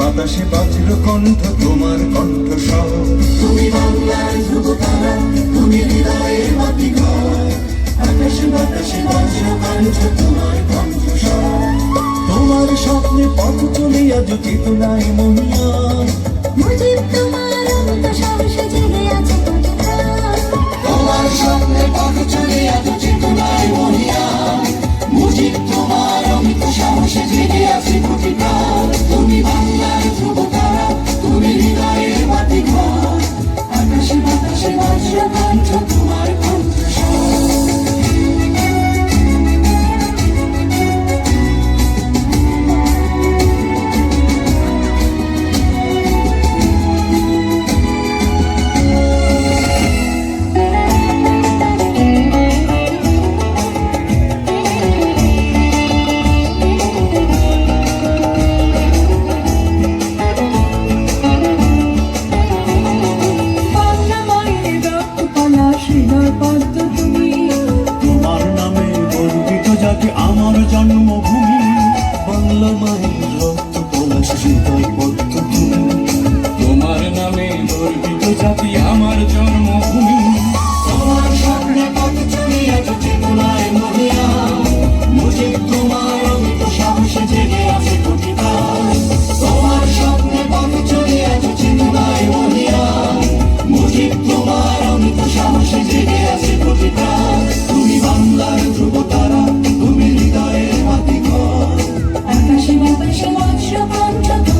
বাতাসে বাজল কণ্ঠ তোমার কণ্ঠ সহ। তুমি বাংলার ধ্রুব তারা তুমি হৃদয়ের মাটি ঘর আকাশে বাতাসে বজ্র কণ্ঠ তোমার কণ্ঠ সহ। তোমার স্বপ্নে পথ চলিয়া যদি তোলাই মহিয়ান মুজিব তোমার অন্ত সাহসে জেগে আছে তোমার স্বপ্নে পথ চলে এত চেতনায় মহিয়া মুজিব তোমার অমিত সাহসে জেগে আছে আকাশে বাতাসে বজ্র কণ্ঠ তোমার হৃদয় পাদ্য তুমি তোমার নামে গর্বিত যাকে আমার জন্মভূমি বাংলা মায়ের রক্ত পলাশ হৃদয় পদ্ম তুমি তোমার নামে গর্বিত জাতি সমাজ